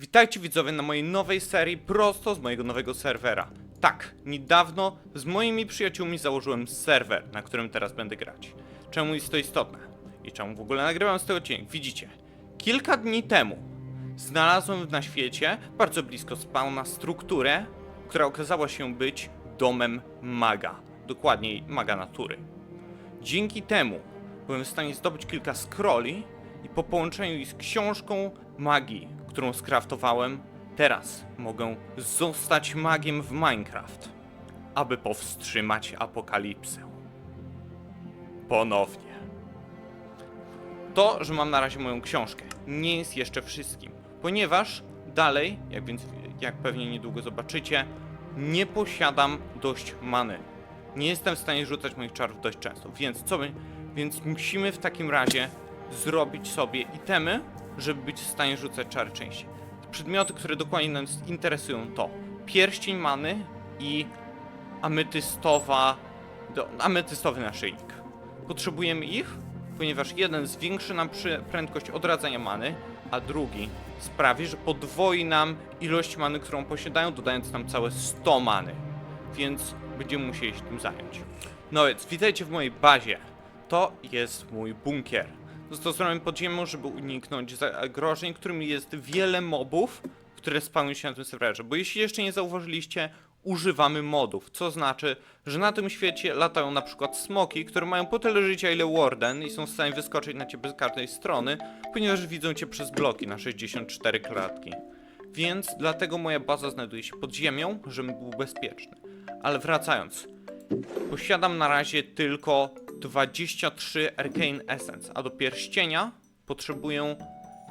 Witajcie widzowie na mojej nowej serii prosto z mojego nowego serwera. Tak, niedawno z moimi przyjaciółmi założyłem serwer, na którym teraz będę grać. Czemu jest to istotne? I czemu w ogóle nagrywam z tego odcinek? Widzicie, kilka dni temu znalazłem na świecie, bardzo blisko spawna, strukturę, która okazała się być domem maga. Dokładniej maga natury. Dzięki temu byłem w stanie zdobyć kilka scrolli i po połączeniu ich z książką magii, którą skraftowałem, teraz mogę zostać magiem w Minecraft, aby powstrzymać apokalipsę. Ponownie. To, że mam na razie moją książkę, nie jest jeszcze wszystkim, ponieważ dalej, jak więc jak pewnie niedługo zobaczycie, nie posiadam dość many. Nie jestem w stanie rzucać moich czarów dość często, więc co my, więc musimy w takim razie zrobić sobie itemy, żeby być w stanie rzucać czary częściej. Przedmioty, które dokładnie nas interesują to pierścień many i ametystowa, ametystowy naszyjnik. Potrzebujemy ich, ponieważ jeden zwiększy nam prędkość odradzania many, a drugi sprawi, że podwoi nam ilość many, którą posiadają, dodając nam całe 100 many. Więc będziemy musieli się tym zająć. No więc, witajcie w mojej bazie. To jest mój bunkier. Został zrobiony pod ziemią, żeby uniknąć zagrożeń, którymi jest wiele mobów, które spawnują się na tym serwerze. Bo jeśli jeszcze nie zauważyliście, używamy modów, co znaczy, że na tym świecie latają na przykład smoki, które mają po tyle życia ile Warden i są w stanie wyskoczyć na ciebie z każdej strony, ponieważ widzą cię przez bloki na 64 klatki. Więc dlatego moja baza znajduje się pod ziemią, żebym był bezpieczny. Ale wracając, posiadam na razie tylko 23 Arcane Essence, a do pierścienia potrzebuję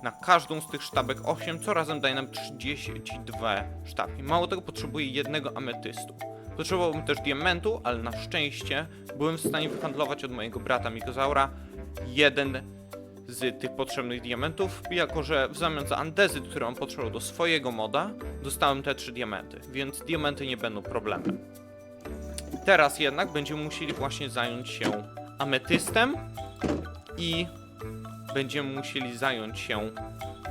na każdą z tych sztabek 8, co razem daje nam 32 sztabki. Mało tego, potrzebuję jednego ametystu. Potrzebowałbym też diamentu, ale na szczęście byłem w stanie wyhandlować od mojego brata Mikozaura jeden z tych potrzebnych diamentów, jako że w zamian za andezyt, który on potrzebował do swojego moda, dostałem te trzy diamenty, więc diamenty nie będą problemem. Teraz jednak będziemy musieli właśnie zająć się ametystem i będziemy musieli zająć się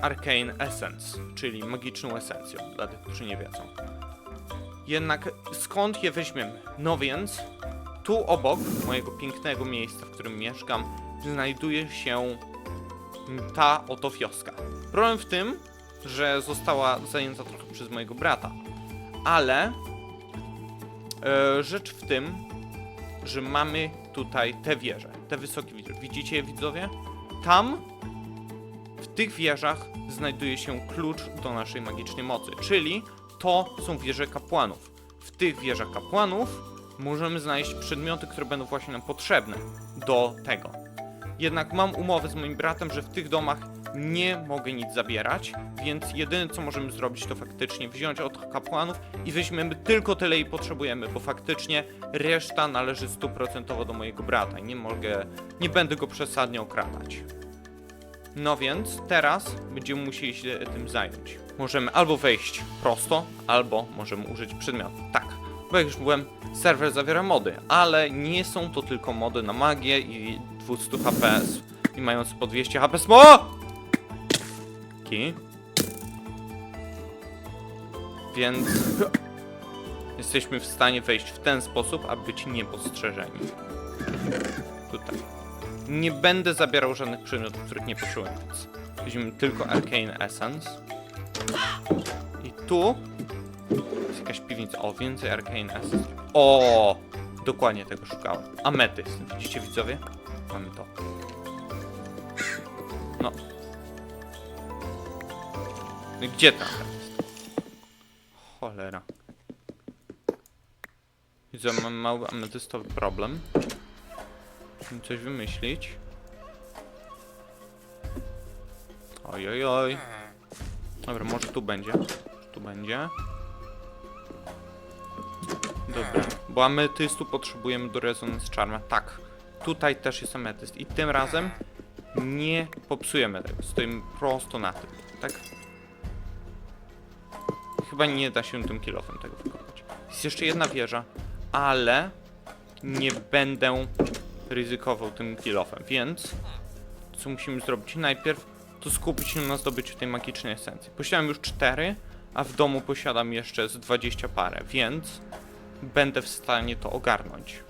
Arcane Essence, czyli magiczną esencją, dla tych, którzy nie wiedzą. Jednak skąd je weźmiemy? No więc, tu obok mojego pięknego miejsca, w którym mieszkam, znajduje się ta oto wioska. Problem w tym, że została zajęta trochę przez mojego brata, ale e, rzecz w tym, że mamy tutaj te wieże, te wysokie wieże. Widzicie je widzowie? Tam, w tych wieżach, znajduje się klucz do naszej magicznej mocy, czyli to są wieże kapłanów. W tych wieżach kapłanów możemy znaleźć przedmioty, które będą właśnie nam potrzebne do tego. Jednak mam umowę z moim bratem, że w tych domach nie mogę nic zabierać, więc jedyne co możemy zrobić to faktycznie wziąć od kapłanów i weźmiemy tylko tyle i potrzebujemy, bo faktycznie reszta należy stuprocentowo do mojego brata i nie mogę, nie będę go przesadnie okradać. No więc teraz będziemy musieli się tym zająć. Możemy albo wejść prosto, albo możemy użyć przedmiotu. Tak, bo jak już byłem, serwer zawiera mody, ale nie są to tylko mody na magię i 200 HP i mający po 200 HP smo! Więc jesteśmy w stanie wejść w ten sposób, aby być niepostrzeżeni. Tutaj. Nie będę zabierał żadnych przedmiotów, których nie więc weźmiemy tylko Arcane Essence. I tu jest jakaś piwnica. O, więcej Arcane Essence. O, dokładnie tego szukałem. Ametyst. Widzicie widzowie? Mamy to. No. Gdzie ten ametyst? Cholera. Widzę, mam mały ametystowy problem. Musimy coś wymyślić. Oj, oj, oj. Dobra, może tu będzie. Tu będzie. Dobra, bo ametystu potrzebujemy do Resonance Charma. Tak, tutaj też jest ametyst. I tym razem nie popsujemy tego. Stoimy prosto na tym, tak? Chyba nie da się tym kilofem tego wykopać. Jest jeszcze jedna wieża, ale nie będę ryzykował tym kilofem, więc co musimy zrobić najpierw, to skupić się na zdobyciu tej magicznej esencji. Posiadam już 4, a w domu posiadam jeszcze z 20 parę, więc będę w stanie to ogarnąć.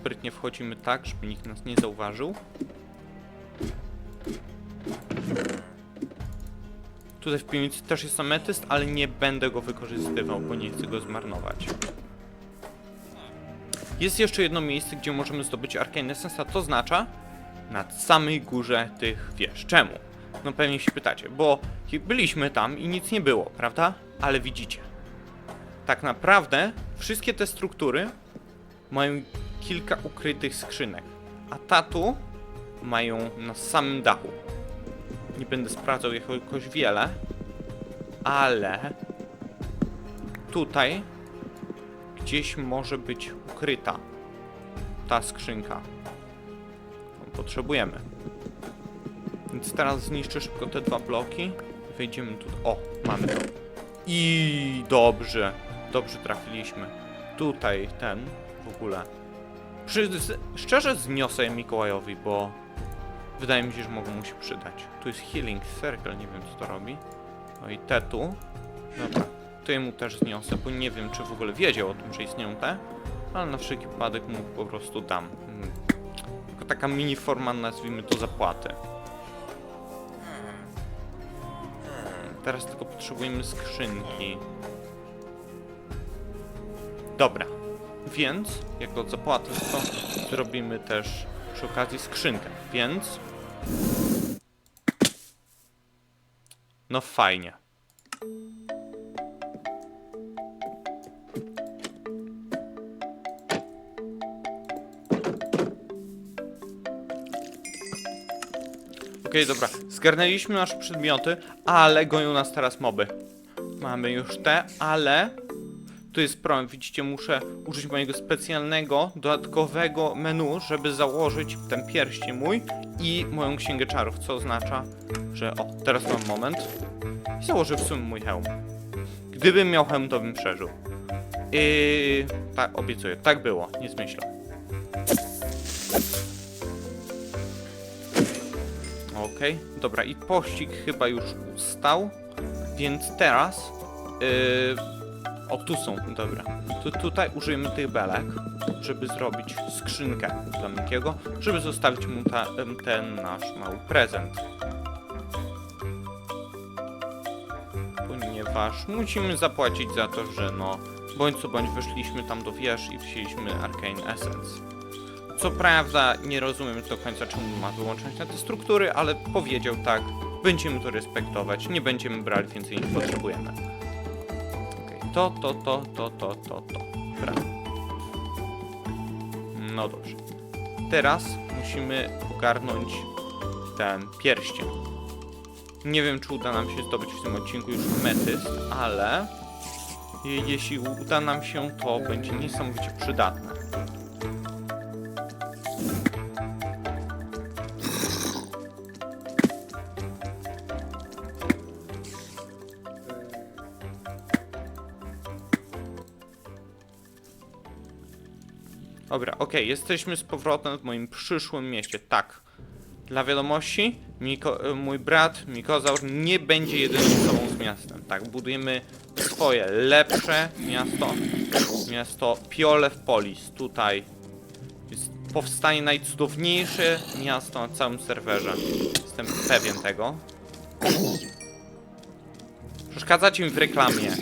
Sprytnie wchodzimy tak, żeby nikt nas nie zauważył. Tutaj w piwnicy też jest ametyst, ale nie będę go wykorzystywał, bo nie chcę go zmarnować. Jest jeszcze jedno miejsce, gdzie możemy zdobyć Arcane Essence, a to oznacza nad samej górze tych wież. Czemu? No pewnie się pytacie, bo byliśmy tam i nic nie było, prawda? Ale widzicie. Tak naprawdę wszystkie te struktury mają kilka ukrytych skrzynek, a tatu mają na samym dachu. Nie będę sprawdzał jakoś wiele, ale tutaj gdzieś może być ukryta ta skrzynka. Potrzebujemy. Więc teraz zniszczę szybko te dwa bloki. Wejdziemy tu. O, mamy to. I dobrze. Dobrze trafiliśmy. Tutaj ten w ogóle. Szczerze zniosę Mikołajowi, bo wydaje mi się, że mogą mu się przydać. Tu jest Healing Circle, nie wiem co to robi. No i te tu. Dobra, to jemu też zniosę, bo nie wiem czy w ogóle wiedział o tym, że istnieją te. Ale na wszelki wypadek mu po prostu dam. Mm. Tylko taka mini forma, nazwijmy to zapłaty. Teraz tylko potrzebujemy skrzynki. Dobra. Więc, jako zapłatę, zrobimy też przy okazji skrzynkę. Więc... No fajnie. Okej, dobra. Zgarnęliśmy nasze przedmioty, ale gonią nas teraz moby. Mamy już te, ale... Tu jest problem, widzicie, muszę użyć mojego specjalnego, dodatkowego menu, żeby założyć ten pierścień mój i moją księgę czarów, co oznacza, że o, teraz mam moment i założę w sumie mój hełm. Gdybym miał hełm, to bym przeżył. Yy, tak, obiecuję, tak było, nie zmyślę. Okej, dobra, i pościg chyba już ustał, więc teraz... Yy, o, tu są, dobra. Tu, tutaj użyjemy tych belek, żeby zrobić skrzynkę dla Mikiego, żeby zostawić mu ta, ten nasz mały prezent. Ponieważ musimy zapłacić za to, że no, bądź co bądź wyszliśmy tam do wież i wzięliśmy Arcane Essence. Co prawda nie rozumiem do końca czemu ma wyłączać na te struktury, ale powiedział tak, będziemy to respektować, nie będziemy brali więcej niż potrzebujemy. To, to, to, to, to, to, to. Dobra. No dobrze. Teraz musimy ogarnąć ten pierścień. Nie wiem, czy uda nam się zdobyć w tym odcinku już metyst, ale je- jeśli uda nam się, to będzie niesamowicie przydatne. Dobra, okej, jesteśmy z powrotem w moim przyszłym mieście. Tak. Dla wiadomości, Miko, e, mój brat Mikozaur nie będzie jedyną osobą z miastem. Tak, budujemy swoje lepsze miasto. Miasto Piolewpolis. Tutaj jest, powstanie najcudowniejsze miasto na całym serwerze. Jestem pewien tego. Przeszkadzacie mi w reklamie.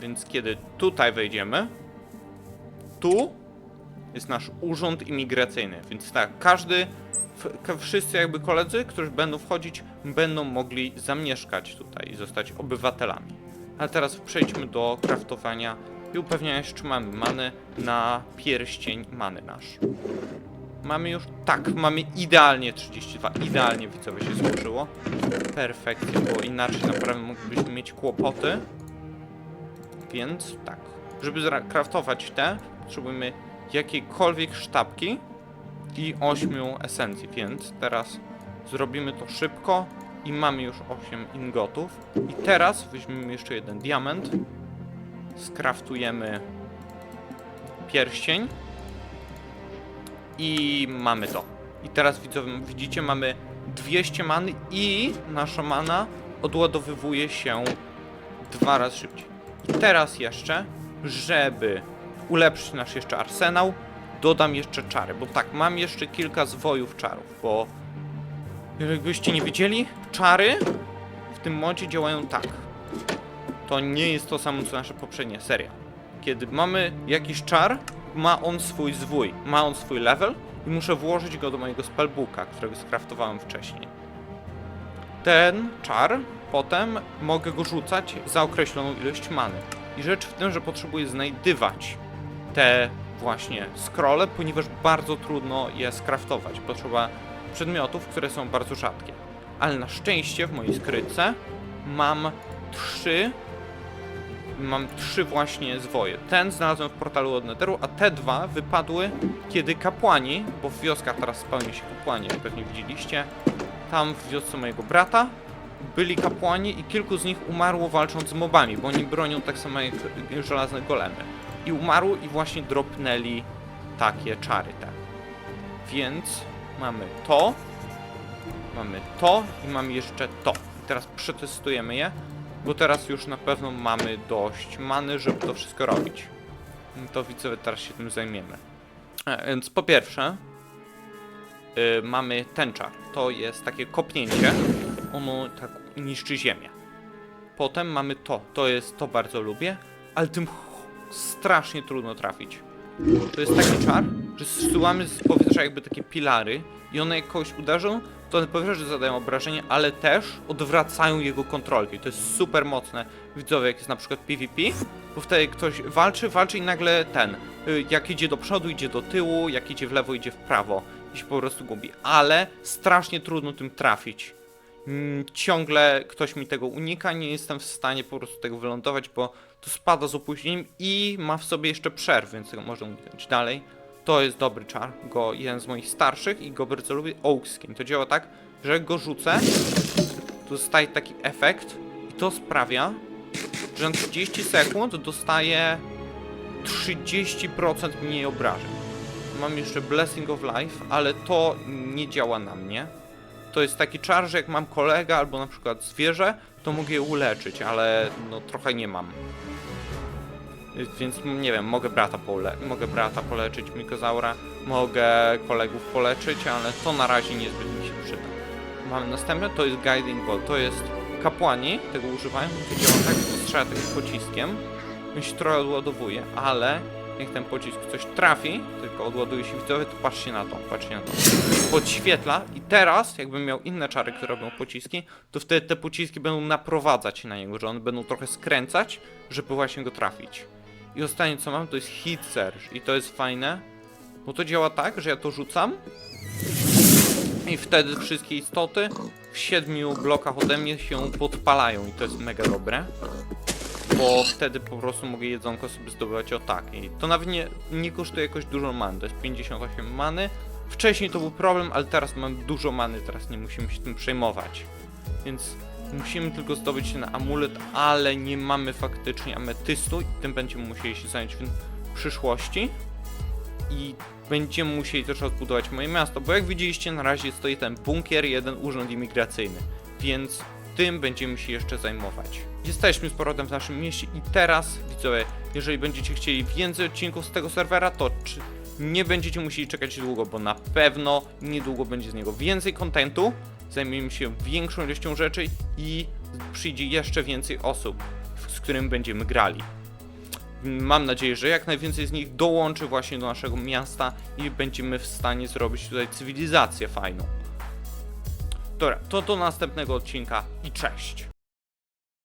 Więc kiedy tutaj wejdziemy, tu jest nasz urząd imigracyjny, więc tak, każdy, wszyscy jakby koledzy, którzy będą wchodzić, będą mogli zamieszkać tutaj i zostać obywatelami. Ale teraz przejdźmy do kraftowania i upewniania się, czy mamy many na pierścień many nasz. Mamy już, tak, mamy idealnie 32, idealnie widzowie się złożyło. Perfekcja, bo inaczej naprawdę moglibyśmy mieć kłopoty. Więc tak, żeby kraftować te, potrzebujemy jakiejkolwiek sztabki i 8 esencji, więc teraz zrobimy to szybko i mamy już 8 ingotów. I teraz weźmiemy jeszcze jeden diament, skraftujemy pierścień. I mamy to. I teraz widzowie, widzicie, mamy 200 many i nasza mana odładowywuje się dwa razy szybciej. I teraz jeszcze, żeby ulepszyć nasz jeszcze arsenał, dodam jeszcze czary, bo tak, mam jeszcze kilka zwojów czarów, bo jakbyście nie wiedzieli, czary w tym modzie działają tak. To nie jest to samo co nasza poprzednia seria. Kiedy mamy jakiś czar, ma on swój zwój, ma on swój level i muszę włożyć go do mojego spellbooka, którego skraftowałem wcześniej. Ten czar potem mogę go rzucać za określoną ilość many. I rzecz w tym, że potrzebuję znajdywać te właśnie scrolle, ponieważ bardzo trudno je skraftować. Potrzeba przedmiotów, które są bardzo rzadkie. Ale na szczęście w mojej skrytce mam trzy mam trzy właśnie zwoje. Ten znalazłem w portalu od Netheru, a te dwa wypadły, kiedy kapłani, bo w wioskach teraz spełnią się kapłani, jak pewnie widzieliście, tam w wiosce mojego brata byli kapłani i kilku z nich umarło walcząc z mobami, bo oni bronią tak samo jak żelazne golemy. I umarło i właśnie dropnęli takie czary te. Więc mamy to, mamy to i mamy jeszcze to. I teraz przetestujemy je, bo teraz już na pewno mamy dość many, żeby to wszystko robić. No To widzowie, teraz się tym zajmiemy. E, Więc po pierwsze, y, mamy ten czar. To jest takie kopnięcie. Ono tak niszczy ziemię. Potem mamy to. To jest, to bardzo lubię, ale tym strasznie trudno trafić. To jest taki czar, że zsyłamy z powietrza jakby takie pilary i one jak kogoś uderzą, to one powietrze zadają obrażenie, ale też odwracają jego kontrolkę. I to jest super mocne, widzowie, jak jest na przykład PvP, bo wtedy ktoś walczy, walczy i nagle ten, y, jak idzie do przodu, idzie do tyłu, jak idzie w lewo, idzie w prawo i się po prostu gubi. Ale strasznie trudno tym trafić. Mm, Ciągle ktoś mi tego unika, nie jestem w stanie po prostu tego wylądować, bo to spada z opóźnieniem i ma w sobie jeszcze przerw, więc tego można uniknąć dalej. To jest dobry czar, go jeden z moich starszych i go bardzo lubię, Oakskin. To działa tak, że jak go rzucę, to dostaje taki efekt i to sprawia, że na 30 sekund dostaje 30% mniej obrażeń. Mam jeszcze Blessing of Life, ale to nie działa na mnie. To jest taki czar, że jak mam kolegę albo na przykład zwierzę, to mogę je uleczyć, ale no trochę nie mam. Więc nie wiem, mogę brata, pole mogę brata poleczyć, Mikozaura, mogę kolegów poleczyć, ale to na razie niezbyt mi się przyda. Mamy następne, to jest Guiding Bolt, to jest kapłani, tego używają, to działa tak, strzela takim pociskiem, on się trochę odładowuje, ale jak ten pocisk coś trafi, tylko odładuje się widzowie, to patrzcie na to, patrzcie na to. Podświetla i teraz, jakbym miał inne czary, które robią pociski, to wtedy te pociski będą naprowadzać na niego, że one będą trochę skręcać, żeby właśnie go trafić. I ostatnie co mam to jest hit surge i to jest fajne, bo to działa tak, że ja to rzucam i wtedy wszystkie istoty w siedmiu blokach ode mnie się podpalają i to jest mega dobre. Bo wtedy po prostu mogę jedzonko sobie zdobywać o tak. I to nawet nie, nie kosztuje jakoś dużo many, to jest 58 many. Wcześniej to był problem, ale teraz mam dużo many, teraz nie musimy się tym przejmować. Więc musimy tylko zdobyć się na amulet, ale nie mamy faktycznie ametystu i tym będziemy musieli się zająć w przyszłości. I będziemy musieli też rozbudować moje miasto, bo jak widzieliście na razie stoi ten bunkier, jeden urząd imigracyjny, więc tym będziemy się jeszcze zajmować. Jesteśmy z powrotem w naszym mieście i teraz, widzowie, jeżeli będziecie chcieli więcej odcinków z tego serwera, to czy nie będziecie musieli czekać długo, bo na pewno niedługo będzie z niego więcej kontentu, zajmiemy się większą ilością rzeczy i przyjdzie jeszcze więcej osób, z którym będziemy grali. Mam nadzieję, że jak najwięcej z nich dołączy właśnie do naszego miasta i będziemy w stanie zrobić tutaj cywilizację fajną. Dobra, to do następnego odcinka i cześć!